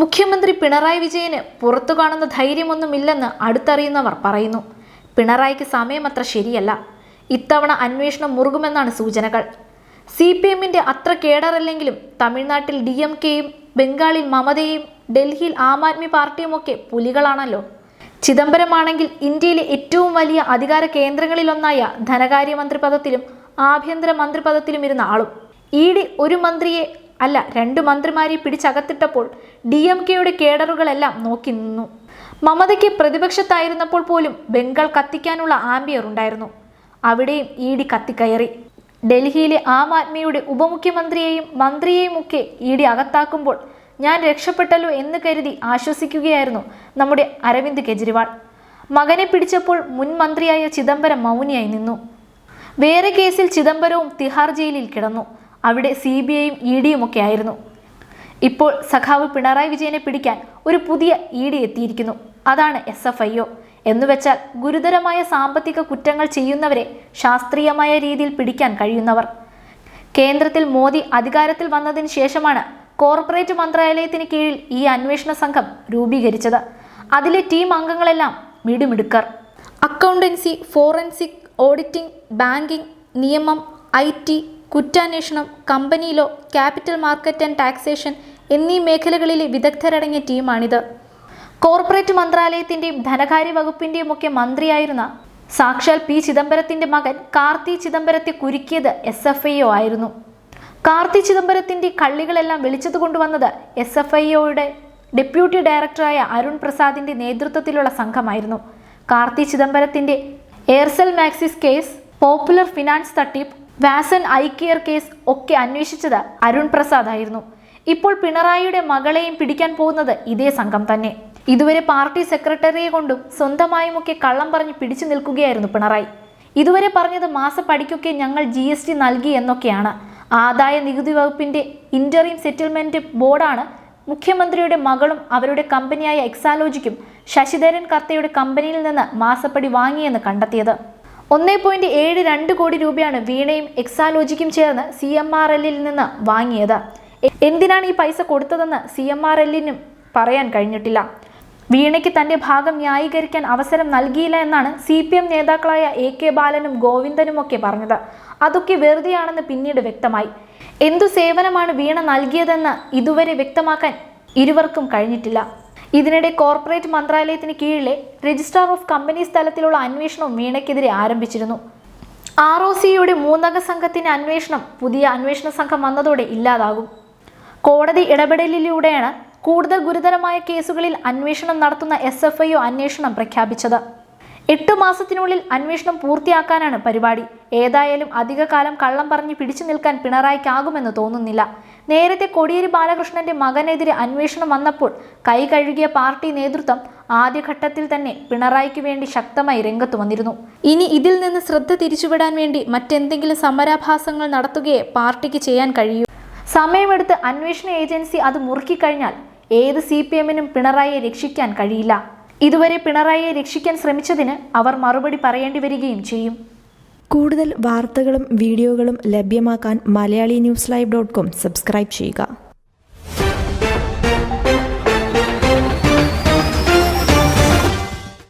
മുഖ്യമന്ത്രി പിണറായി വിജയന് പുറത്തു കാണുന്ന ധൈര്യമൊന്നുമില്ലെന്ന് അടുത്തറിയുന്നവർ പറയുന്നു. പിണറായിക്ക് സമയമത്ര ശരിയല്ല. ഇത്തവണ അന്വേഷണം മുറുകുമെന്നാണ് സൂചനകൾ. സി പി എമ്മിന്റെ അത്ര കേടറല്ലെങ്കിലും തമിഴ്നാട്ടിൽ ഡി എം കെയും ബംഗാളിൽ മമതയും ഡൽഹിയിൽ ആം ആദ്മി പാർട്ടിയുമൊക്കെ പുലികളാണല്ലോ. ചിദംബരമാണെങ്കിൽ ഇന്ത്യയിലെ ഏറ്റവും വലിയ അധികാര കേന്ദ്രങ്ങളിലൊന്നായ ധനകാര്യമന്ത്രി പദത്തിലും ആഭ്യന്തര മന്ത്രി പദത്തിലും ഇരുന്ന ആളും. ഇ ഡി ഒരു മന്ത്രിയെ അല്ല രണ്ട് മന്ത്രിമാരെ പിടിച്ചകത്തിട്ടപ്പോൾ ഡി എം കെയുടെ കേഡറുകളെല്ലാം നോക്കി നിന്നു. മമതയ്ക്ക് പ്രതിപക്ഷത്തായിരുന്നപ്പോൾ പോലും ബംഗാൾ കത്തിക്കാനുള്ള ആംബിയർ ഉണ്ടായിരുന്നു. അവിടെയും ഇ ഡി കത്തിക്കയറി. ഡൽഹിയിലെ ആം ആദ്മിയുടെ ഉപമുഖ്യമന്ത്രിയെയും മന്ത്രിയെയും ഒക്കെ ഇ ഡി അകത്താക്കുമ്പോൾ ഞാൻ രക്ഷപ്പെട്ടല്ലോ എന്ന് കരുതി ആശ്വസിക്കുകയായിരുന്നു നമ്മുടെ അരവിന്ദ് കെജ്രിവാൾ. മകനെ പിടിച്ചപ്പോൾ മുൻ മന്ത്രിയായ ചിദംബരം മൗനിയായി നിന്നു. വേറെ കേസിൽ ചിദംബരവും തിഹാർ ജയിലിൽ കിടന്നു. അവിടെ സി ബി ഐയും ഇ ഡിയും ഒക്കെ ആയിരുന്നു. ഇപ്പോൾ സഖാവ് പിണറായി വിജയനെ പിടിക്കാൻ ഒരു പുതിയ ഇ ഡി എത്തിയിരിക്കുന്നു. അതാണ് എസ് എഫ് ഐ ഒ. എന്നുവെച്ചാൽ ഗുരുതരമായ സാമ്പത്തിക കുറ്റങ്ങൾ ചെയ്യുന്നവരെ ശാസ്ത്രീയമായ രീതിയിൽ പിടിക്കാൻ കഴിയുന്നവർ. കേന്ദ്രത്തിൽ മോദി അധികാരത്തിൽ വന്നതിന് ശേഷമാണ് കോർപ്പറേറ്റ് മന്ത്രാലയത്തിന് കീഴിൽ ഈ അന്വേഷണ സംഘം രൂപീകരിച്ചത്. അതിലെ ടീം അംഗങ്ങളെല്ലാം മിടുമിടുക്കർ. അക്കൗണ്ടൻസി ഫോറൻസിക് ഓഡിറ്റിംഗ് ബാങ്കിംഗ് നിയമം ഐ കുറ്റാന്വേഷണം കമ്പനിയിലോ ക്യാപിറ്റൽ മാർക്കറ്റ് ആൻഡ് ടാക്സേഷൻ എന്നീ മേഖലകളിലെ വിദഗ്ധരടങ്ങിയ ടീമാണിത്. കോർപ്പറേറ്റ് മന്ത്രാലയത്തിന്റെയും ധനകാര്യ വകുപ്പിന്റെയും ഒക്കെ മന്ത്രിയായിരുന്ന സാക്ഷാൽ പി ചിദംബരത്തിന്റെ മകൻ കാർത്തി ചിദംബരത്തെ കുരുക്കിയത് എസ് എഫ് ഐ ഒ ആയിരുന്നു. കാർത്തി ചിദംബരത്തിന്റെ കള്ളികളെല്ലാം വെളിച്ചത്ത് കൊണ്ടുവന്നത് എസ് എഫ് ഐ ഒയുടെ ഡെപ്യൂട്ടി ഡയറക്ടറായ അരുൺ പ്രസാദിന്റെ നേതൃത്വത്തിലുള്ള സംഘമായിരുന്നു. കാർത്തി ചിദംബരത്തിന്റെ Aircel Maxis case popular finance തട്ടിപ്പ് വാസൻ ഐ കെയർ കേസ് ഒക്കെ അന്വേഷിച്ചത് അരുൺ പ്രസാദ് ആയിരുന്നു. ഇപ്പോൾ പിണറായിയുടെ മകളെയും പിടിക്കാൻ പോകുന്നത് ഇതേ സംഘം തന്നെ. ഇതുവരെ പാർട്ടി സെക്രട്ടറിയെ കൊണ്ടും സ്വന്തമായുമൊക്കെ കള്ളം പറഞ്ഞ് പിടിച്ചു നിൽക്കുകയായിരുന്നു പിണറായി. ഇതുവരെ പറഞ്ഞത് മാസപ്പടിക്കൊക്കെ ഞങ്ങൾ ജി എസ് ടി നൽകി എന്നൊക്കെയാണ്. ആദായ നികുതി വകുപ്പിന്റെ ഇന്ററീം സെറ്റിൽമെന്റ് ബോർഡാണ് മുഖ്യമന്ത്രിയുടെ മകളും അവരുടെ കമ്പനിയായ എക്സാലോജിക്കും ശശിധരൻ കർത്തയുടെ കമ്പനിയിൽ നിന്ന് മാസപ്പടി വാങ്ങിയെന്ന് കണ്ടെത്തിയത്. ഒന്നേ പോയിന്റ് ഏഴ് രണ്ട് കോടി രൂപയാണ് വീണയും എക്സാലോജിക്കും ചേർന്ന് സി എം ആർ എല്ലിൽ നിന്ന് വാങ്ങിയത്. എന്തിനാണ് ഈ പൈസ കൊടുത്തതെന്ന് സി എം ആർ എല്ലിനും പറയാൻ കഴിഞ്ഞിട്ടില്ല. വീണയ്ക്ക് തന്റെ ഭാഗം ന്യായീകരിക്കാൻ അവസരം നൽകിയില്ല എന്നാണ് സി പി എം നേതാക്കളായ എ കെ ബാലനും ഗോവിന്ദനും ഒക്കെ പറഞ്ഞത്. അതൊക്കെ വെറുതെയാണെന്ന് പിന്നീട് വ്യക്തമായി. എന്തു സേവനമാണ് വീണ നൽകിയതെന്ന് ഇതുവരെ വ്യക്തമാക്കാൻ ഇരുവർക്കും കഴിഞ്ഞിട്ടില്ല. ഇതിനിടെ കോർപ്പറേറ്റ് മന്ത്രാലയത്തിന് കീഴിലെ രജിസ്ട്രാർ ഓഫ് കമ്പനീസ് തലത്തിലുള്ള അന്വേഷണവും വീണയ്ക്കെതിരെ ആരംഭിച്ചിരുന്നു. ആർ ഒ സിയുടെ മൂന്നംഗ സംഘത്തിന്റെ അന്വേഷണം പുതിയ അന്വേഷണ സംഘം വന്നതോടെ ഇല്ലാതാകും. കോടതി ഇടപെടലിലൂടെയാണ് കൂടുതൽ ഗുരുതരമായ കേസുകളിൽ അന്വേഷണം നടത്തുന്ന എസ് എഫ് ഐ അന്വേഷണം പ്രഖ്യാപിച്ചത്. എട്ട് മാസത്തിനുള്ളിൽ അന്വേഷണം പൂർത്തിയാക്കാനാണ് പരിപാടി. ഏതായാലും അധികകാലം കള്ളം പറഞ്ഞ് പിടിച്ചു നിൽക്കാൻ പിണറായിക്കാകുമെന്ന് തോന്നുന്നില്ല. നേരത്തെ കോടിയേരി ബാലകൃഷ്ണന്റെ മകനെതിരെ അന്വേഷണം വന്നപ്പോൾ കൈ കഴുകിയ പാർട്ടി നേതൃത്വം ആദ്യഘട്ടത്തിൽ തന്നെ പിണറായിക്ക് വേണ്ടി ശക്തമായി രംഗത്തു വന്നിരുന്നു. ഇനി ഇതിൽ നിന്ന് ശ്രദ്ധ തിരിച്ചുവിടാൻ വേണ്ടി മറ്റെന്തെങ്കിലും സമരാഭാസങ്ങൾ നടത്തുകയെ പാർട്ടിക്ക് ചെയ്യാൻ കഴിയൂ. സമയമെടുത്ത് അന്വേഷണ ഏജൻസി അത് മുറുക്കിക്കഴിഞ്ഞാൽ ഏത് സി പി എമ്മിനും പിണറായിയെ രക്ഷിക്കാൻ കഴിയില്ല. ഇതുവരെ പിണറായിയെ രക്ഷിക്കാൻ ശ്രമിച്ചതിന് അവർ മറുപടി പറയേണ്ടി വരികയും ചെയ്യും. കൂടുതൽ വാർത്തകളും വീഡിയോകളും ലഭ്യമാക്കാൻ Malayali news live dot com subscribe ചെയ്യുക.